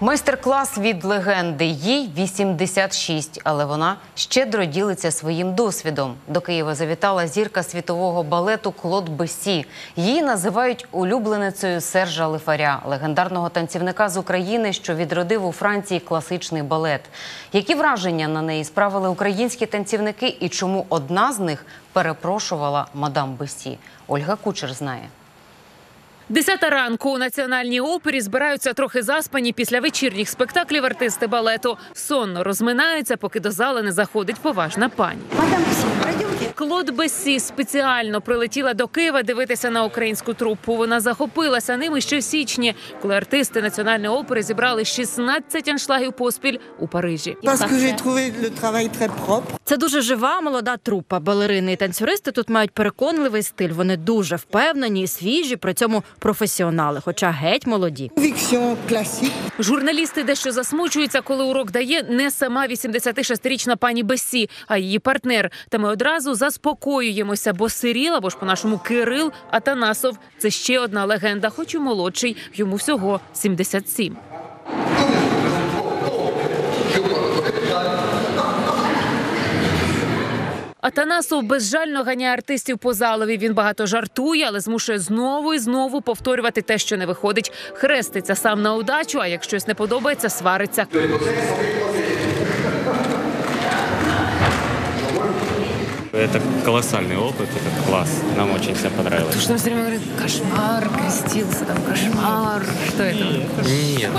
Майстер-клас від легенди. Їй 86, але вона щедро ділиться своїм досвідом. До Києва завітала зірка світового балету Клод Бесі. Її називають улюбленицею Сержа Лифаря, легендарного танцівника з України, що відродив у Франції класичний балет. Які враження на неї справили українські танцівники і чому одна з них перепрошувала мадам Бесі? Ольга Кучер знає. Десята ранку у національній опері збираються трохи заспані після вечірніх спектаклів артисти балету. Сонно розминаються, поки до зали не заходить поважна пані. Мадам пройдемте. Клод Бесі спеціально прилетіла до Києва дивитися на українську трупу. Вона захопилася ними ще в січні, коли артисти національної опери зібрали 16 аншлагів поспіль у Парижі. Це дуже жива молода трупа. Балерини і танцюристи тут мають переконливий стиль. Вони дуже впевнені і свіжі, при цьому професіонали, хоча геть молоді. Журналісти дещо засмучуються, коли урок дає не сама 86-річна пані Бесі, а її партнер. Та ми одразу заспокоюємося, бо Сиріл, або ж по-нашому Кирил Атанасов це ще одна легенда, хоч і молодший, йому всього 77. Атанасов безжально ганяє артистів по залові. Він багато жартує, але змушує знову і знову повторювати те, що не виходить. Хреститься сам на удачу, а як щось не подобається, свариться. Это колоссальный опыт, это класс. Нам очень всем понравилось. Что все время говорит, кошмар, крестился, там кошмар. Что это? Нет,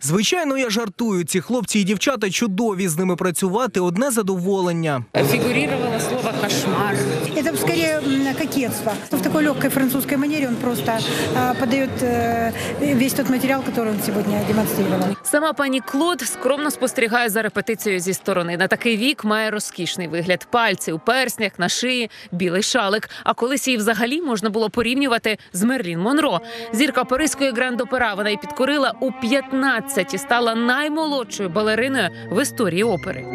Звичайно, я жартую. Ці хлопці і дівчата чудові з ними працювати одне задоволення. Фигурировало слово кошмар. Это скорее м, кокетство. В такой легкой французской манере он просто а, подает э, весь тот материал, который он сегодня демонстрировал. Сама пані Клод скромно спостерігає за репетицією зі сторони. На такий вік має розкішний вигляд. У перснях, на шиї, білий шалик. А колись її взагалі можна було порівнювати з Мерлін Монро. Зірка Паризької гранд-опера вона й підкорила у 15 і стала наймолодшою балериною в історії опери.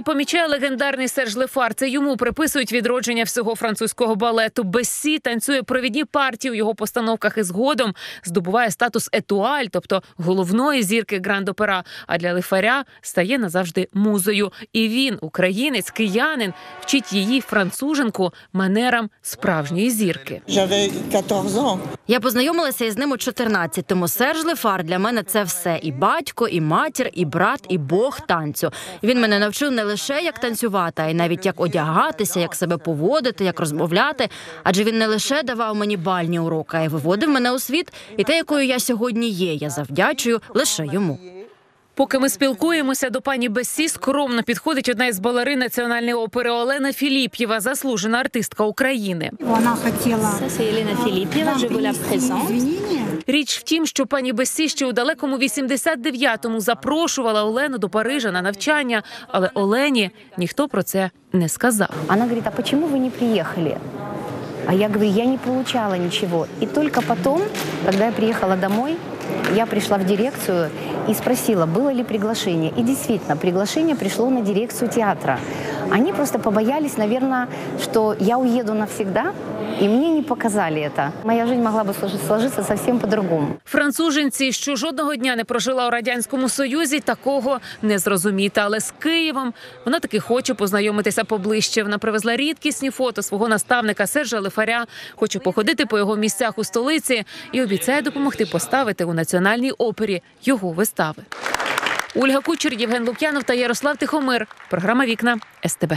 Її помічає легендарний Серж Лефар. Це йому приписують відродження всього французького балету. Бесі танцює провідні партії у його постановках і згодом здобуває статус етуаль, тобто головної зірки гранд-опера. А для Лефаря стає назавжди музою. І він, українець, киянин, вчить її француженку манерам справжньої зірки. 14. Я познайомилася із ним у 14-му. Серж Лефар для мене це все: і батько, і матір, і брат, і Бог танцю. Він мене навчив не лише як танцювати, а й навіть як одягатися, як себе поводити, як розмовляти. Адже він не лише давав мені бальні уроки, а й виводив мене у світ. І те, якою я сьогодні є, я завдячую лише йому. Поки ми спілкуємося, до пані Бесі скромно підходить одна із балерин національної опери Олена Філіп'єва, заслужена артистка України. Она хотела C'est Елена Филиппева, je vous la présente. извинения. Річ в тім, що пані Бесі ще у далекому 89-му запрошувала Олену до Парижа на навчання, але Олені ніхто про це не сказав. Она говорит, а почему вы не приехали? А я говорю, я не получала ничего. И только потом, когда я приехала домой, я пришла в дирекцию и спросила, было ли приглашение. И действительно, приглашение пришло на дирекцию театра. Они просто побоялись, наверное, что я уеду навсегда, и мне не показали это. Моя жизнь могла бы сложи- сложиться совсем по-другому. Француженці, що жодного дня не прожила у радянському союзі, такого не зрозуміти. Але з Києвом вона таки хоче познайомитися поближче. Вона привезла рідкісні фото свого наставника Сержа Лифаря. Хоче походити по його місцях у столиці і обіцяє допомогти поставити у національній опері його вистави. Ольга Кучер, Євген Лук'янов та Ярослав Тихомир. Програма Вікна СТБ.